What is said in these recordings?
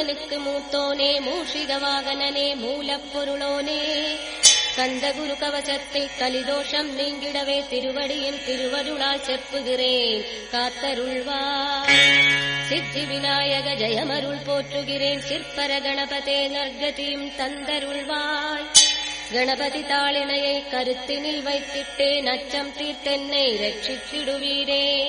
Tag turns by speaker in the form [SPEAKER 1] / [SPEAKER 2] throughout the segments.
[SPEAKER 1] கலியுகத் மூத்தோனே மூஷிக வாகனனே மூலப்பொருளோனே. கந்த குரு கவசத்தை கலிதோஷம் நீங்கிடவே திருவடியின் திருவருளால் செப்புகிறேன். காத்தருள்வார். சித்தி விநாயக ஜெயமருள் போற்றுகிறேன். சிற்பர கணபதே நற்கதியும் தந்தருள்வாய். கணபதி தாளினையை கருத்தினில் வைத்திட்டேன். அச்சம் தீர்த்தென்னை ரட்சித்திடுவீரே.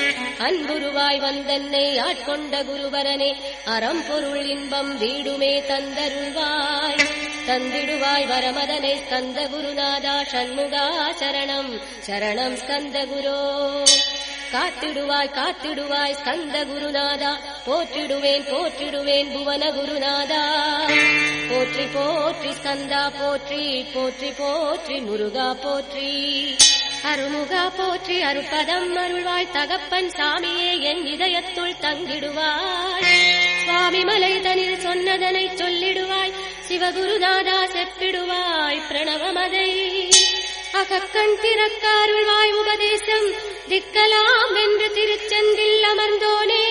[SPEAKER 1] அன்புருவாய் வந்தன்னை ஆட்கொண்ட குருவரனே அறம் பொருள் இன்பம் வீடுமே தந்தருள்வாய். தந்திடுவாய் வரமதனை ஸ்கந்த குருநாதா சண்முகா சரணம் சரணம் ஸ்கந்த குரோ. காத்திடுவாய் காத்திடுவாய் ஸ்கந்த குருநாதா போற்றிடுவேன் போற்றிடுவேன் புவன குருநாதா. போற்றி போற்றி ஸ்கந்தா போற்றி போற்றி போற்றி முருகா போற்றி. அருமுகா போற்றி அருப்பதம் அருள்வாய் தகப்பன் சாமியே என் இதயத்துள் தங்கிடுவாய் சுவாமி மலை தனில் சொன்னதனை சொல்லிடுவாய். சிவகுருநாதா செப்பிடுவாய் பிரணவமதை. அகக்கண் திறக்காருள்வாய் உபதேசம். திக்கலாம் என்று திருச்செந்தில் அமர்ந்தோனே.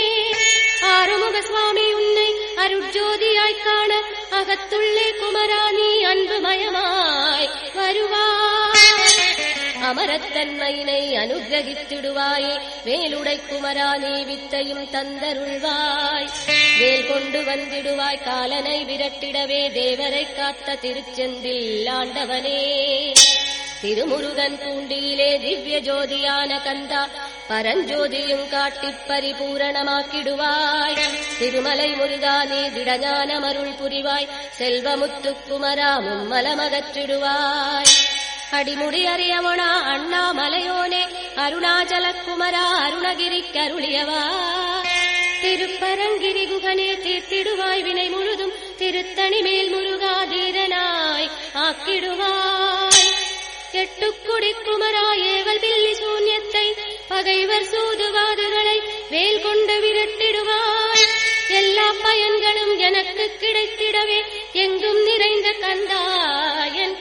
[SPEAKER 1] ஆறுமுக சுவாமி உன்னை அருட்ஜோதியாய் காண. அகத்துள்ளே குமராணி அன்புமயமாய் வருவாய். அமரத்தன்மையினை அனுகிரகித்திடுவாயே. வேலுடை குமரா நீ வித்தையும் தந்தருள்வாய். வேல் கொண்டு வந்திடுவாய் காலனை விரட்டிடவே. தேவரை காத்த திருச்செந்தில் ஆண்டவனே. திருமுருகன் பூண்டியிலே திவ்ய ஜோதியான கந்தா பரஞ்சோதியும் காட்டி பரிபூரணமாக்கிடுவாய். திருமலை முருகா நீ திடஞானம் அருள் புரிவாய். செல்வமுத்து குமரா மும்மலமகற்றிடுவாய். அடிமுடி அறியவனா அண்ணாமலையோனே. அருணாச்சல குமரா அருணகிரி கருளியவா திருப்பரங்கிரி குகனே தீர்த்திடுவாய் வினை முழுதும். திருத்தணி மேல் முருகா தீரனாய் ஆக்கிடுவாய். எட்டுக்குடி குமரா ஏவல் பில்லி சூன்யத்தை. பகைவர் சூதுவாதுகளை வேல் கொண்டு விரட்டிடுவாய். எல்லா பயன்களும் எனக்கு கிடைத்திடவே. எங்கும் நிறைந்த கந்தா என்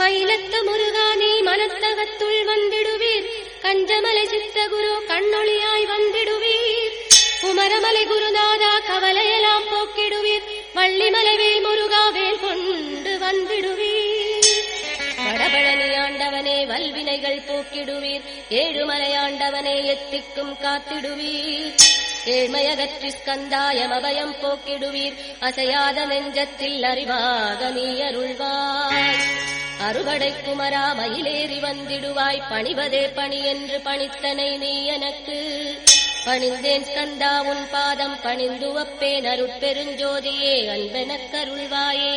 [SPEAKER 1] மயிலத்த முருகானே மனத்தகத்துள் வந்திடுவீர். கஞ்சமலை சித்த குரு கண்ணொளியாய் வந்திடுவீர். குமரமலை குருநாதா கவலையெல்லாம் போக்கிடுவீர். வள்ளிமலை வேல் முருகா வேல் கொண்டு வந்திடுவீர். வடபழனி ஆண்டவனே வல்வினைகள் போக்கிடுவீர். ஏழுமலையாண்டவனே எத்திக்கும் காத்திடுவீர். ஏழ்மையகற்றி ஸ்கந்தாயம் அபயம் போக்கிடுவீர். அசையாத நெஞ்சத்தில் அறிவாக நீ அருள்வாய். அறுவடை குமரா மயிலேறி வந்திடுவாய். பணிவதே பணி என்று பணித்தனை நீ எனக்கு. பணிந்தேன் ஸ்கந்தா உன் பாதம் பணிந்து வப்பேன் அருட்பெருஞ்சோதியே அன்பெனக் கருள்வாயே.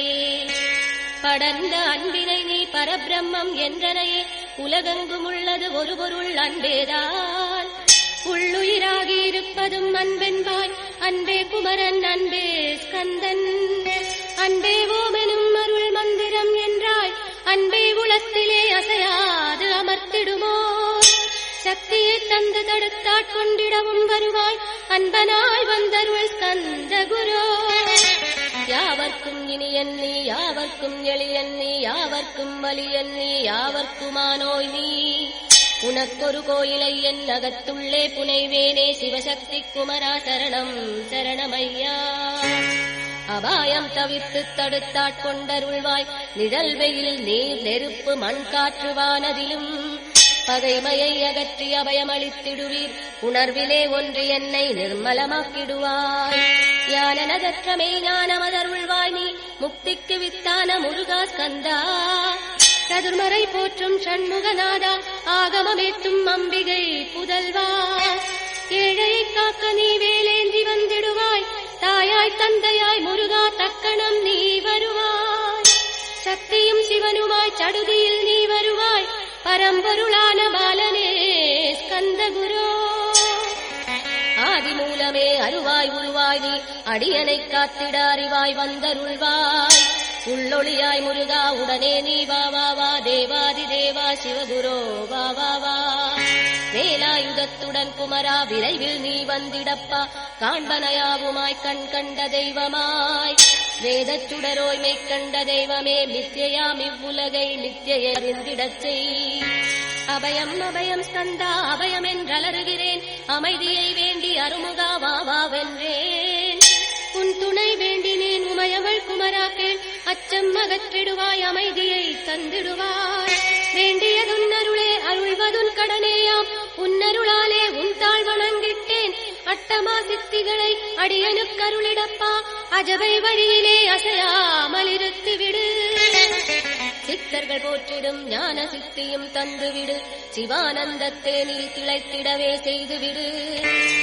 [SPEAKER 1] படர்ந்த அன்பினை நீ பரபிரம்மம் என்றனையே உலகெங்கும் உள்ளது ஒரு பொருள் அன்பேதான். உள்ளுயிராகி இருப்பதும் அன்பென்பாய் அன்பே குமரன் அன்பே ஸ்கந்தன். அன்பே ஓமெனும் அருள் மந்திரம் என்றாய் அன்பை உளத்திலே அசையாது அமர்த்திடுமோ? சக்தியை தந்து தடுத்தாட் கொண்டிடவும் வருவாய் அன்பனாய் வந்தருள் ஸ்கந்த குரு. யாவர்க்கும் இனியன் நீ யாவர்க்கும் எளியன் நீ யாவர்க்கும் வலியன் நீ யாவர்க்குமானோய் நீ. உனக்கொரு கோயிலை என் அகத்துள்ளே புனைவேனே சிவசக்தி குமரா சரணம் சரணமையா அபாயம் தவித்து தடுத்தாட் கொண்டருள்வாய். நிழல் வெயில் நீர் நெருப்பு மண் காற்று வானதிலும். பகைமையை அகற்றி அபயமளித்திடுவீர். உணர்விலே ஒன்று என்னை நிர்மலமாக்கிடுவாய். ஞானனதற்றமே ஞானமதருள்வாய் நீ. முக்திக்கு வித்தான முருகா ஸ்கந்தா. சதுர்மறை போற்றும் சண்முகநாதா. ஆகமமேத்தும் அம்பிகை புதல்வா. ஏழை காக்க நீ வேலேந்தி வந்திடுவாய். தாயாய் தந்தையாய் முருகா தக்கணம் நீ வருவாய். சக்தியும் சிவனுமாய் சடுதியில் நீ வருவாய். பரம்பொருளான பாலனே ஸ்கந்த குரோ ஆதி மூலமே அருவாய் உருவாய் நீ அடியனை காத்திட அறிவாய் வந்தருள்வாய். உள்ளொளியாய் முருகா உடனே நீ வா வா வா தேவாதி தேவா சிவகுரோ வா வா வா. வேலாயுதத்துடன் குமரா விரைவில் நீ வந்திடப்பா. காண்பனையாவுமாய் கண் கண்ட தெய்வமாய். வேதச் சுடரோய் மெய்க்கண்ட தெய்வமே மித்தியாம் இவ்வுலகை மித்தியறிந்திடச் செய். அபயம் அபயம் ஸ்கந்தா அபயம் என்றலருகிறேன் அமைதியை வேண்டி அருமுகா வா வென்றேன். உன் துணை வேண்டினேன் உமையவள் குமரா கேள் அச்சம் அகற்றிடுவாய் அமைதியை தந்திடுவாய். வேண்டியதுன் அருளே அருள்வதுன் கடனேயாம் உன்னருளாலே உன் தாழ் வணங்கிட்டேன். அட்டமா சித்திகளை அடியனுக்கருளிடப்பா அஜபை வழியிலே அசையாமல் இருத்துவிடு சித்தர்கள் போற்றிடும் ஞான சித்தியும் தந்துவிடு. சிவானந்தத்தேனில் திளைத்திடவே செய்துவிடு.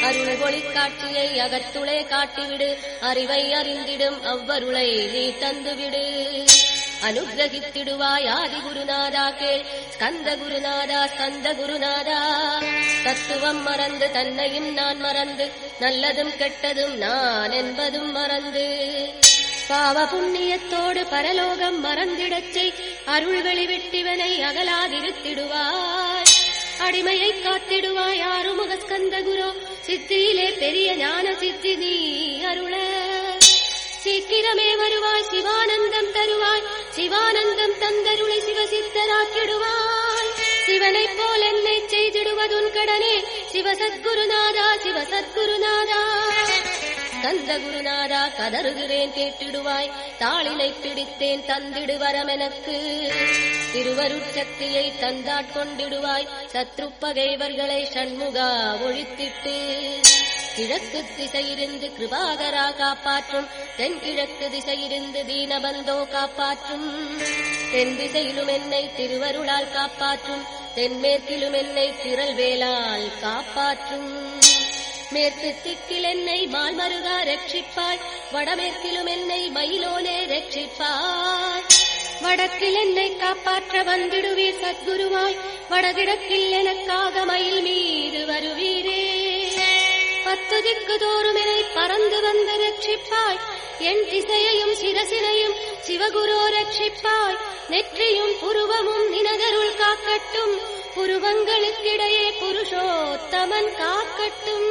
[SPEAKER 1] அருள் ஒளி காட்சியை அகத்துளே காட்டிவிடு. அறிவை அறிந்திடும் அவ்வருளை நீ தந்துவிடு. அனுகிரகித்திடுவாய் ஆதி குருநாதா கேள். ஸ்கந்த குருநாதா ஸ்கந்த குருநாதா தத்துவம் மறந்து தன்னையும் நான் மறந்து நல்லதும் கெட்டதும் நான் என்பதும் மறந்து. பாவ புண்ணியத்தோடு பரலோகம் மறந்திடச் செய். அருள் வெளிவிட்டிவனை அகலாதிருத்திடுவாய். அடிமையை காத்திடுவாய் ஆறுமுக ஸ்கந்த குரு. சித்தியிலே பெரிய ஞான சித்தி நீ அருள. சீக்கிரமே வருவாய் சிவானந்தம் தருவாய். சிவானந்தம் தந்தருளை சிவசித்தராக்கிடுவாய். சிவனைப் போல் என்னை செய்திடுவதுன் கடனே. சிவசத்குருநாதா சிவசத்குருநாதா. கந்த குருநாதா கதறுகிறேன் கேட்டிடுவாய். தாளினை பிடித்தேன் திடு வரமெனக்கு திருவருட்சக்தியை தந்தாட்கொண்டிடுவாய் சத்ரு பகைவர்களை சண்முகா ஒழித்திட்டு. கிழக்கு திசையிருந்து கிருபாகரா காப்பாற்றும். தென்கிழக்கு திசையிருந்து தீனபந்தோ காப்பாற்றும். தென் திசையிலும் என்னை திருவருளால் காப்பாற்றும். தென்மேற்கிலும் என்னை திரள்வேலால் காப்பாற்றும். மேற்கு திக்கில் என்னை மால்மருகா ரட்சிப்பாய் வடமேற்கிலும் என்னை மயிலோனே ரட்சிப்பாய். வடக்கில் என்னை காப்பாற்ற வந்திடுவீர் சத்குருவாய் வடகிழக்கில் எனக்காக மயில் மீது வருவீரே. பத்து திக்கு தோறும் என்னை பறந்து வந்து ரட்சிப்பாய் என் திசையையும் சிரசினையும் சிவகுரோ ரட்சிப்பாய். நெற்றியும் புருவமும் நினதருள் காக்கட்டும் புருவங்களுக்கிடையே புருஷோத்தமன் காக்கட்டும்.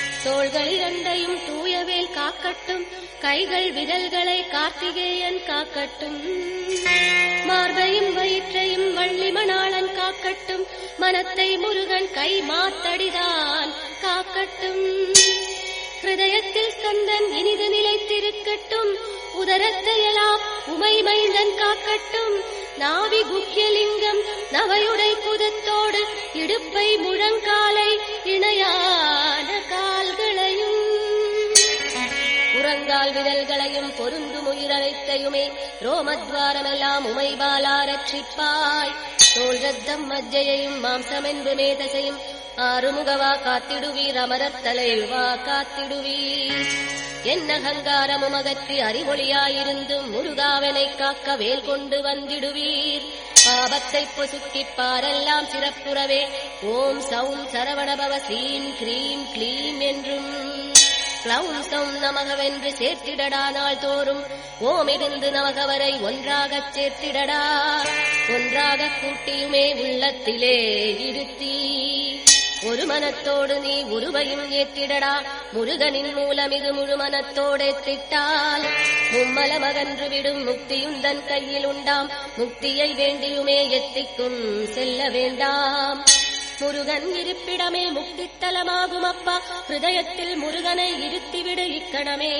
[SPEAKER 1] தோள்கள் இரண்டையும் தூயவேல் காக்கட்டும். கைகள் விரல்களை கார்த்திகேயன் காக்கட்டும். மார்பையும் வயிற்றையும் வள்ளி மணாளன் காக்கட்டும். மனத்தை முருகன் கை மாத்தடிதான் காக்கட்டும். ஹிருதயத்தில் ஸ்கந்தன் இனிது நிலைத்திருக்கட்டும். உதரத்தையெல்லாம் உமை மைந்தன் காக்கட்டும். நாவி குக்கியலிங்கம் நவையுடை புதத்தோடு இடுப்பை முழங்காலை இணையான கால்களையும். புறங்கால் விரல்களையும் பொருந்தும் உயிரனைத்தையுமே ரோமத்வாரமெல்லாம் உமைபாலா ரட்சிப்பாய். தோல் ரத்தம் மஜ்ஜையையும் மாம்சம் என்று மேதசையும் ஆறுமுகவா காத்திடுவீர் அமரத் தலைவா காத்திடுவீர். என் அகங்காரமும் அகற்றி அறிவொளியாயிருந்தும் முருகாவனை காக்க வேல் கொண்டு வந்திடுவீர். பாபத்தை பொசுக்கி பாரெல்லாம் சிறப்புறவே. ஓம் சௌம் சரவணபவ சீம் க்ரீம் க்ளீம் என்றும். கிளவுன் சௌம் நமகவென்று சேர்த்திடடா நாள் தோறும் ஓமிருந்து நமகவரை ஒன்றாகச் சேர்த்திடடா. ஒன்றாகக் கூட்டியுமே உள்ளத்திலே இருத்தி ஒரு மனத்தோடு நீ உருவையும் ஏற்றிடடா. முருகனின் மூலம் இது முழு மனத்தோடேத்திட்டால் மும்மல மகன்று விடும் முக்தியுந்தன் கையில் உண்டாம். முக்தியை வேண்டியுமே எத்திக்கும் செல்ல வேண்டாம். முருகன் இருப்பிடமே முக்தித்தலமாகும் அப்பா. ஹிருதயத்தில் முருகனை இருத்திவிடு இக்கணமே.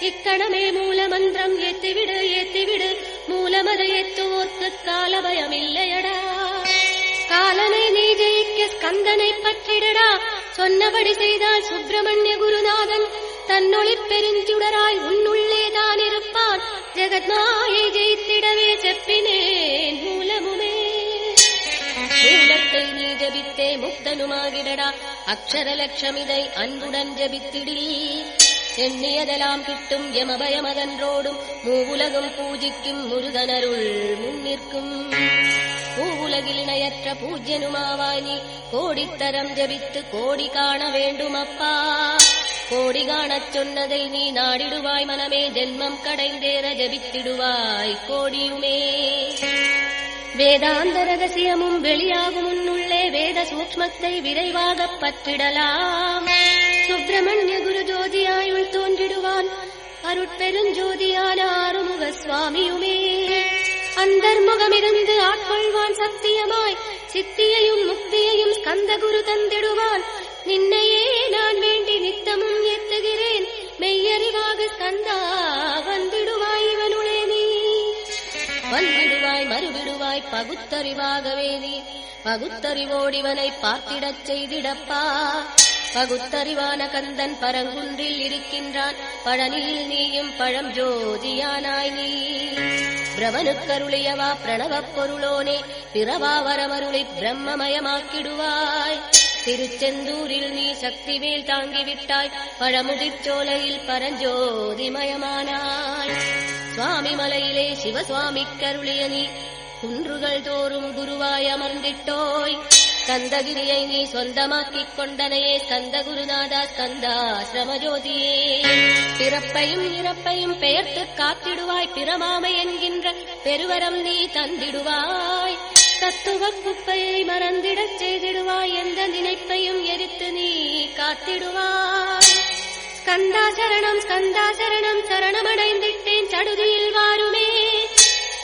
[SPEAKER 1] இக்கணமே மூலமந்திரம் ஏத்திவிடு ஏத்திவிடு மூலமத ஏத்துவோர்க்கு கால பயமில்லையடா காலனை நீ ஜெயிக்க ஸ்கந்தனை பற்றிடடா. சொன்னபடி செய்தால் சுப்பிரமணிய குருநாதன் தன்னொளி பெருஞ்சுடராய் உன்னுள்ளே தான் இருப்பான் ஜெகத்மாயை ஜெயித்திடவே செப்பினேன் மூலமுமே. மூலத்தை நீ ஜபித்தே முக்தனுமாகிடடா. அக்ஷர லட்சமிதை அன்புடன் ஜபித்திடில் எண்ணியதெல்லாம் கிட்டும் யமபயமகன்றோடும் மூவுலகும் பூஜிக்கும் முருகனருள் முன்னிற்கும் பூவுலகில் இணையற்ற பூஜ்யனுமாவாய் கோடித்தரம் ஜபித்து கோடி காண வேண்டுமப்பா. கோடி காணச் சொன்னதை நீ நாடிடுவாய் மனமே ஜென்மம் கடைந்தேற ஜபித்திடுவாய் கோடியுமே. வேதாந்த ரகசியமும் வெளியாகும் முன்னுள்ளே வேத சூக்மத்தை விரைவாக பற்றிடலாம். சுப்பிரமணிய குரு ஜோதியாயுள் தோன்றிடுவான் அருட்பெருஞ்சோதியான ஆறுமுக சுவாமியுமே அந்தர்முகமிருந்து ஆட்கொள்வான் சத்தியமாய் சித்தியையும் முக்தியையும் ஸ்கந்த குரு தந்திடுவான். நின்னையே நான் வேண்டி நித்தமும் எத்துகிறேன் மெய்யறிவாக ஸ்கந்தா வந்திடுவாய் இவனுளே நீ. வந்திடுவாய் மறுவிடுவாய் பகுத்தறிவாகவே நீ. பகுத்தறிவோடிவனை பார்த்திடச் செய்திடப்பா. பகுத்தறிவான கந்தன் பரங்குன்றில் இருக்கின்றான். பழனில் நீயும் பழம் ஜோதியானாய் நீ. பிரமனுக்கருளியவா பிரணவப் பொருளோனே பிறவா வரமருளை பிரம்மமயமாக்கிடுவாய். திருச்செந்தூரில் நீ சக்தி சக்திவேல் தாங்கிவிட்டாய். பழமுதிர்ச்சோலையில் பரஞ்சோதிமயமானாய் சுவாமி மலையிலே சிவசுவாமி கருளிய நீ குன்றுகள் தோறும் குருவாய் அமர்ந்திட்டோய். ஸ்கந்தகிரியை நீ சொந்தமாக்கிக் கொண்டனையே ஸ்கந்த குருநாதா ஸ்கந்தா சிரமஜோதியே பிறப்பையும் இறப்பையும் பெயர்த்து காத்திடுவாய் பிரமாமை என்கின்ற பெருவரம் நீ தந்திடுவாய். தத்துவ குப்பையை மறந்திடச் செய்திடுவாய் எந்த நினைப்பையும் எரித்து நீ காத்திடுவாய். ஸ்கந்தா சரணம் ஸ்கந்தா சரணம் சரணமடைந்திட்டேன் சடுதியில் வாருமே.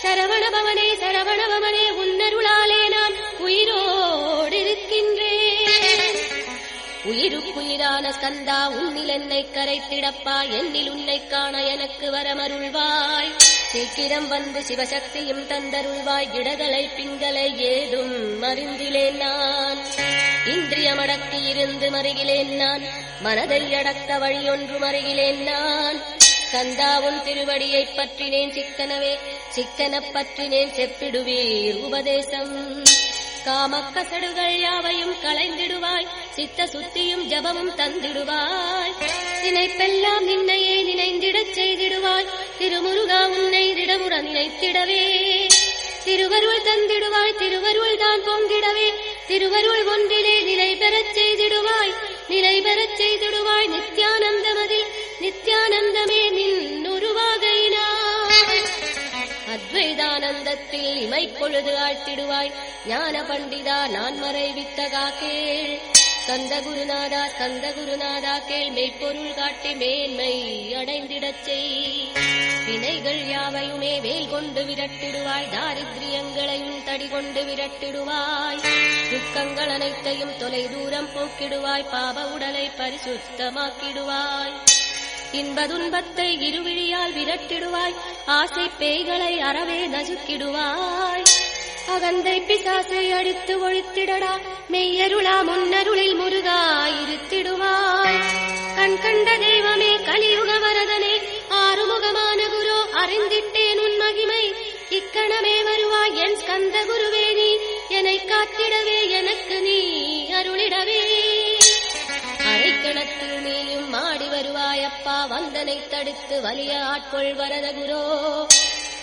[SPEAKER 1] சரவணபவனே சரவணபவனே உன்னருளாலே நான் உயிரோ உயிருக்குயிரான ஸ்கந்தா உன்னில் என்னை கரைத்திடப்பா என்னில் உன்னை காண எனக்கு வரமருள்வாய். சீக்கிரம் வந்து சிவசக்தியும் தந்தருள்வாய் இடதலை பிங்களை ஏதும் மருந்திலேன் நான். இன்றியமடக்கி இருந்து மருகிலேன் நான் மனதை அடக்க வழியொன்று மருகிலேன் நான். கந்தாவும் திருவடியைப் பற்றினேன் சிக்கனவே சிக்கன பற்றினேன் செப்பிடுவீர் உபதேசம். காமக்கசடுகள் யாவையும் களைந்திடுவாய். சித்த சுத்தியும் ஜபமும் தந்திடுவாய். நினைப்பெல்லாம் நின்னையே நினைந்திடச் செய்திடுவாய். திருமுருகா உன்னை திடமுற நினைத்திடவே. திருவருள் தந்திடுவாய் திருவருள் தான் பொங்கிடவே. திருவருள் ஒன்றிலே நிலை பெறச் செய்திடுவாய். நிலை பெறச் செய்திடுவாய் நித்யானந்தமதில். நித்யானந்தமே நின் நின்னுருவாகையினாய் அத்வைதானந்தத்தில் இமை பொழுது ஆழ்த்திடுவாய். ஞான பண்டிதா நான் மறைவித்தகா கேள் கந்த குருநாதா கந்த குருநாதா கேள். மெய்ப்பொருள் காட்டி மேன்மை அடைந்திடச் செய். வினைகள் யாவையுமே வேல் கொண்டு விரட்டிடுவாய். தாரித்ரியங்களையும் தடி கொண்டு விரட்டிடுவாய். துக்கங்கள் அனைத்தையும் தொலை தூரம் போக்கிடுவாய். பாப உடலை பரிசுத்தமாக்கிடுவாய். இன்பதுன்பத்தை இருவிழியால் விரட்டிடுவாய். ஆசை பேய்களை அறவே நசுக்கிடுவாய். அகந்தை பிசாசை அடித்து ஒழித்திடடா. மெய்யருளா முன்னருளில் முருகா இருத்திடுவாய். கண் கண்ட தெய்வமே கலியுக வரதனே ஆறுமுகமான குரு அறிந்திட்டேன் உன் மகிமை. இக்கணமே வருவாய் என் ஸ்கந்த குருவே நீ. என்னை காத்திடவே எனக்கு நீ அருளிடவே. வந்தனை தடுத்து வலிய ஆட்கொள் வரதகுரோ.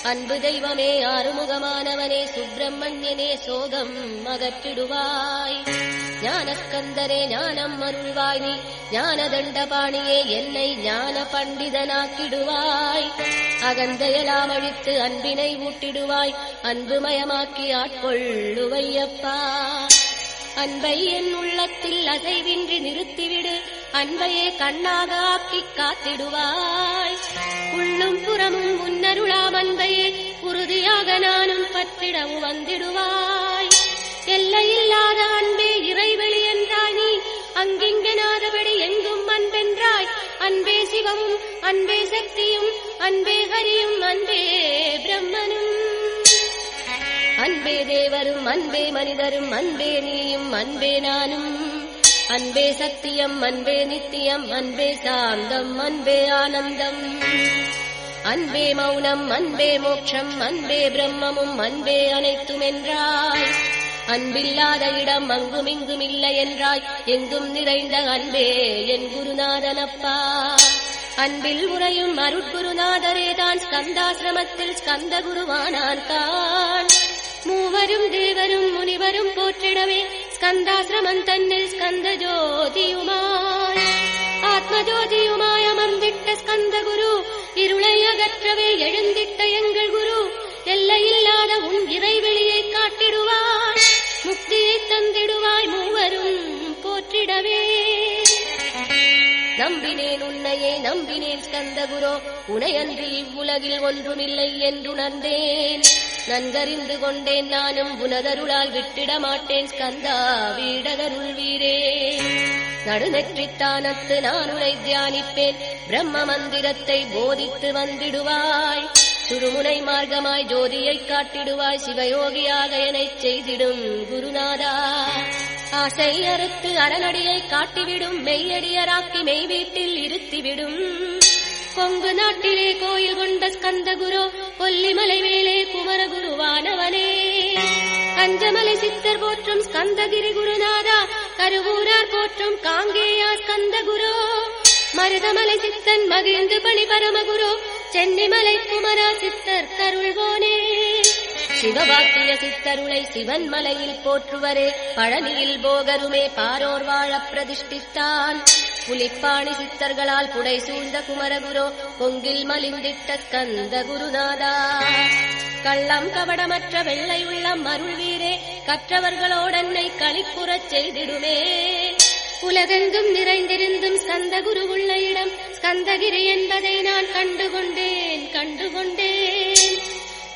[SPEAKER 1] அன்பு தெய்வமே ஆறுமுகமானவனே சுப்பிரமணியனே சோகம் அகற்றிடுவாய். ஞானஸ்கந்தரே ஞானம் அருள்வாய் நீ. ஞான தண்டபாணியே என்னை ஞான பண்டிதனாக்கிடுவாய். அகந்தையெல்லாம் அழித்து அன்பினை ஊட்டிடுவாய். அன்புமயமாக்கி ஆட்கொள்ளுவையப்பா அன்பை என் உள்ளத்தில் அசைவின்றி நிறுத்திவிடு. அன்பையே கண்ணாக ஆக்கி காத்திடுவாய். உள்ளும் புறமும் முன்னருளாம் அன்பையே உறுதியாக நானும் பற்றிடவும் வந்திடுவாய். எல்லையில்லாத அன்பே இறைவெளி என்றாய் நீ. அங்கிங்கனாதபடி எங்கும் அன்பென்றாய். அன்பே சிவமும் அன்பே சக்தியும் அன்பே ஹரியும் அன்பே பிரம்மனும். அன்பே தேவரும் அன்பே மனிதரும் அன்பே நீயும் அன்பே நானும். அன்பே சத்தியம் அன்பே நித்தியம் அன்பே சாந்தம் அன்பே ஆனந்தம். அன்பே மௌனம் அன்பே மோட்சம் அன்பே பிரம்மமும் அன்பே அனைத்தும் என்றாய் அன்பில்லாத இடம் அங்கும் இங்கும் இல்லை என்றாய் எங்கும் நிறைந்த அன்பே என் குருநாதனப்பா. அன்பில் உறையும் அருட்குருநாதரே தான் ஸ்கந்தாசிரமத்தில் ஸ்கந்த குருவானான் தான். மூவரும் தேவரும் முனிவரும் போற்றிடவே ஸ்கந்தாசிரமம் தன்னில் ஸ்கந்த ஜோதியுமாய் ஆத்ம ஜோதியுமாய் அமர்ந்திட்ட ஸ்கந்த குரு இருளை அகற்றவே எழுந்திட்ட எங்கள் குரு எல்லையில்லாத உன் இறைவெளியை காட்டிடுவாய் முக்தியை தந்திடுவாய் மூவரும் போற்றிடவே நம்பினேன் உன்னையே நம்பினேன் ஸ்கந்த குரோ உனையன்றி இவ்வுலகில் ஒன்றுமில்லை என்றுணர்ந்தேன் நன்கறிந்து கொண்டேன் நானும் உனதருளால் விட்டிட மாட்டேன் ஸ்கந்தா வீடகருள் வீரே. நடுநெற்றித்தானத்து நான் உனை தியானிப்பேன் பிரம்ம மந்திரத்தை போதித்து வந்திடுவாய். சுடுமுனை மார்க்கமாய் ஜோதியை காட்டிடுவாய் சிவயோகியாக என்னை செய்திடும் குருநாதா. ஆசை அறுத்து அரணடியை காட்டிவிடும் மெய்யடியராக்கி மெய் வீட்டில் இருத்திவிடும். கொங்கு நாட்டிலே கோயில் கொண்ட ஸ்கந்தகுரு கொல்லிமலை மேலே குமரகுருவானவனே கஞ்சமலை சித்தர் போற்றும் ஸ்கந்தகிரி குருநாதா கருவூரார் போற்றும் காங்கேயா ஸ்கந்தகுரு. மருதமலை சித்தன் மகிழ்ந்து பணி பரமகுரு சென்னிமலை குமரா சித்தர் கருள்வோனே சிவபாக்கிய சித்தருளை சிவன் மலையில் போற்றுவரே பழனியில் போகருமே பாரோர் வாழ பிரதிஷ்டித்தான். புலிப்பாணி சித்தர்களால் புடை சூழ்ந்த குமரகுரோ பொங்கில் மலிந்திட்ட கந்த குருநாதா கள்ளம் கபடமற்ற வெள்ளை உள்ளம் மருள் வீரே கற்றவர்களோடன்னை களிப்புறச் செய்திடுமே உலகெங்கும் நிறைந்திருந்தும் ஸ்கந்த குரு உள்ள இடம் ஸ்கந்தகிரி என்பதை நான் கண்டுகொண்டேன் கண்டுகொண்டேன்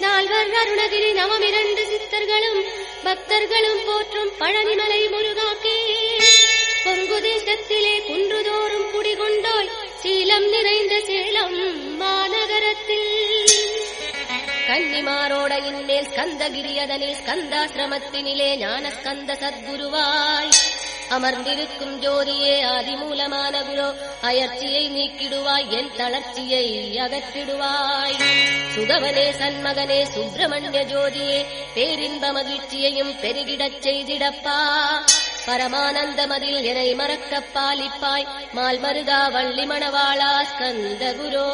[SPEAKER 1] நால்வர் அருணகிரி நவமிரண்டு சித்தர்களும் பக்தர்களும் போற்றும் பழனிமலை முருகாக்கே தேசத்திலே குன்றுதோறும் குடிகொண்டாய் சீலம் நிறைந்த சேலம் மாநகரத்தில். கன்னிமாரோடையின் மேல் ஸ்கந்தகிரியதனில் ஸ்கந்தாசிரமத்தினிலே ஞான ஸ்கந்த சத்குருவாய். அமர்ந்திருக்கும் ஜோதியே ஆதிமூலமான குரு அயற்சியை நீக்கிடுவாய் என் தளர்ச்சியை அகற்றிடுவாய். சுகவனே சண்மகனே சுப்பிரமணிய ஜோதியே பேரின்ப மகிழ்ச்சியையும் பெருகிடச் செய்திடப்பா. பரமானந்தமதில் எனை மறக்க பாலிப்பாய்? மால் மருகா வள்ளி மணவாளா ஸ்கந்த குரோ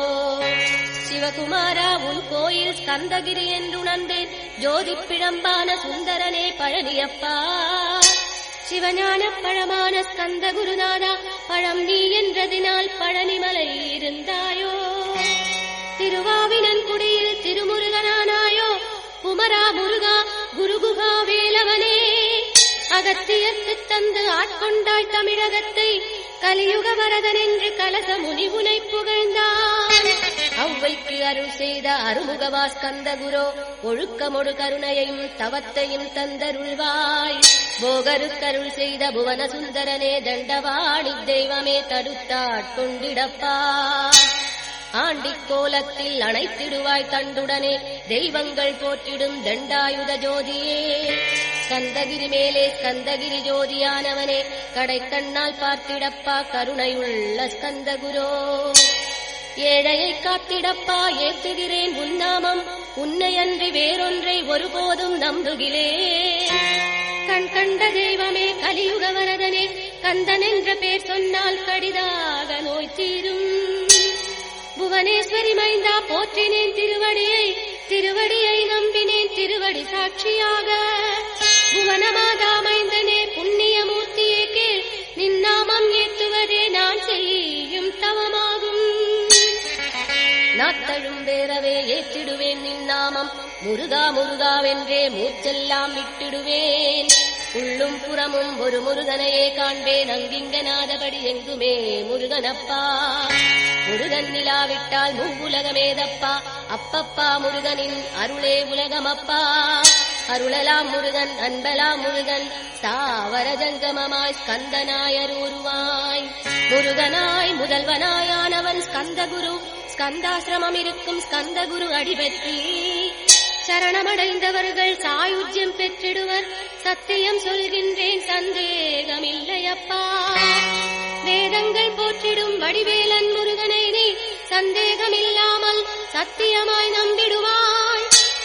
[SPEAKER 1] சிவகுமாரா உன் கோயில் ஸ்கந்தகிரி என்றுணர்ந்தேன். ஜோதி பிழம்பான சுந்தரனே பழனியப்பா. சிவஞான பழமான ஸ்கந்த குருநாதா பழம் நீ என்றதினால் பழனிமலை இருந்தாயோ? திருவாவினன் குடியில் திருமுருகனானாயோ? குமரா முருகா குருகுகா வேலவனே. அகத்தியர்க்கு தந்து ஆட்கொண்டாய் தமிழகத்தை கலியுக வரதன் என்று கலச முனிவுனை புகழ்ந்தான் அவ்வைக்கு அருள் செய்த அருமுகவா ஸ்கந்த குரோ ஒழுக்கமொடு கருணையையும் தவத்தையும் தந்தருள்வாய். போகருக்கருள் செய்த புவன சுந்தரனே தண்டவாணி தெய்வமே தடுத்தாட்கொண்டிடப்பா ஆண்டிக் கோலத்தில் அணைத்திடுவாய் தண்டுடனே தெய்வங்கள் போற்றிடும் தண்டாயுத ஜோதியே. கந்தகிரி மேலே ஸ்கந்தகிரி ஜோதியானவனே கடைக்கண்ணால் பார்த்திடப்பா கருணையுள்ள ஸ்கந்தகுரோ. ஏழையை காத்திடப்பா ஏற்றுகிறேன் உன்னாமம் உன்னையன்றி வேறொன்றை ஒருபோதும் நம்புகிறேன் கண் கண்ட தெய்வமே கலியுக வரதனே கந்தன் என்ற பேர் சொன்னால் கடிதாக நோய் தீரும் புவனேஸ்வரி மைந்தா போற்றினேன் திருவடியை திருவடியை நம்பினேன் திருவடி சாட்சியாக. புவனமாதா மைந்தனே புண்ணியமூர்த்தியே கேள். நின்னாமம் ஏத்துவதே நான் செய்யும் தவமாகும். நாத்தழும் வேறவே ஏற்றிடுவேன் நின் நாமம். முருகா முருகாவென்றே மூச்செல்லாம் விட்டிடுவேன். உள்ளும் புறமும் ஒரு முருகனையே காண்பேன். அங்கிங்கனாதபடி எங்குமே முருகனப்பா. முருகன் நிலாவிட்டால் மூவுலகமேதப்பா அப்பப்பா முருகனின் அருளே உலகமப்பா. அருளலாம் முருகன் அன்பலாம் முருகன் தாவர ஜங்கமமாய் ஸ்கந்தனாயர் உருவாய். முருகனாய் முதல்வனாயானவன் ஸ்கந்தகுரு ஸ்கந்தாசிரமம் இருக்கும் ஸ்கந்தகுரு அடிபற்றி. சரணமடைந்தவர்கள் சாயுஜ்யம் பெற்றிடுவர் சத்தியம் சொல்கின்றேன் சந்தேகமில்லையப்பா. வேதங்கள் போற்றிடும் வடிவேலன் முருகனை நீ சந்தேகமில்லாமல் சத்தியமாய் நம்பிடுவாய்.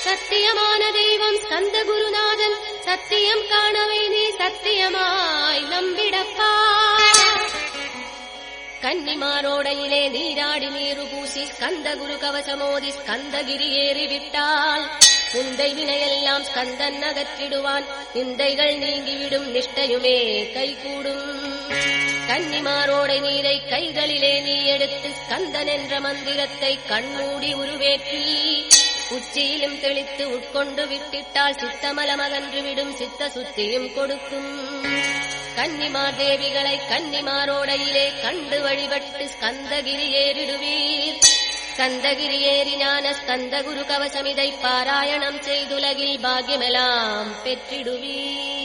[SPEAKER 1] சத்தியமான தெய்வம் ஸ்கந்த குருநாதன். சத்தியம் காணவை நீ சத்தியமாய் நம்பிடப்பா. கன்னிமாரோடையிலே நீராடி நீரு பூசி ஸ்கந்த குரு கவசமோதி ஸ்கந்தகிரி ஏறிவிட்டால் உந்தை வினையெல்லாம் ஸ்கந்தன் அகற்றிடுவான். நிந்தைகள் நீங்கிவிடும் நிஷ்டையுமே கைகூடும். கன்னிமாரோடை நீரை கைகளிலே நீ எடுத்து ஸ்கந்தன் என்ற மந்திரத்தை கண்மூடி உருவேற்றி உச்சியிலும் தெளித்து உட்கொண்டு விட்டிட்டால் சித்தமலம் அகன்று விடும் சித்த சுத்தியும் கொடுக்கும். கன்னிமார் தேவிகளை கன்னிமாரோடையிலே கண்டு வழிபட்டு ஸ்கந்தகிரி ஏறிடுவீர். ஸ்கந்தகிரி ஏறி ஞான ஸ்கந்த குரு கவசமிதை பாராயணம் செய்துலகில் பாகியமெல்லாம் பெற்றிடுவீர்.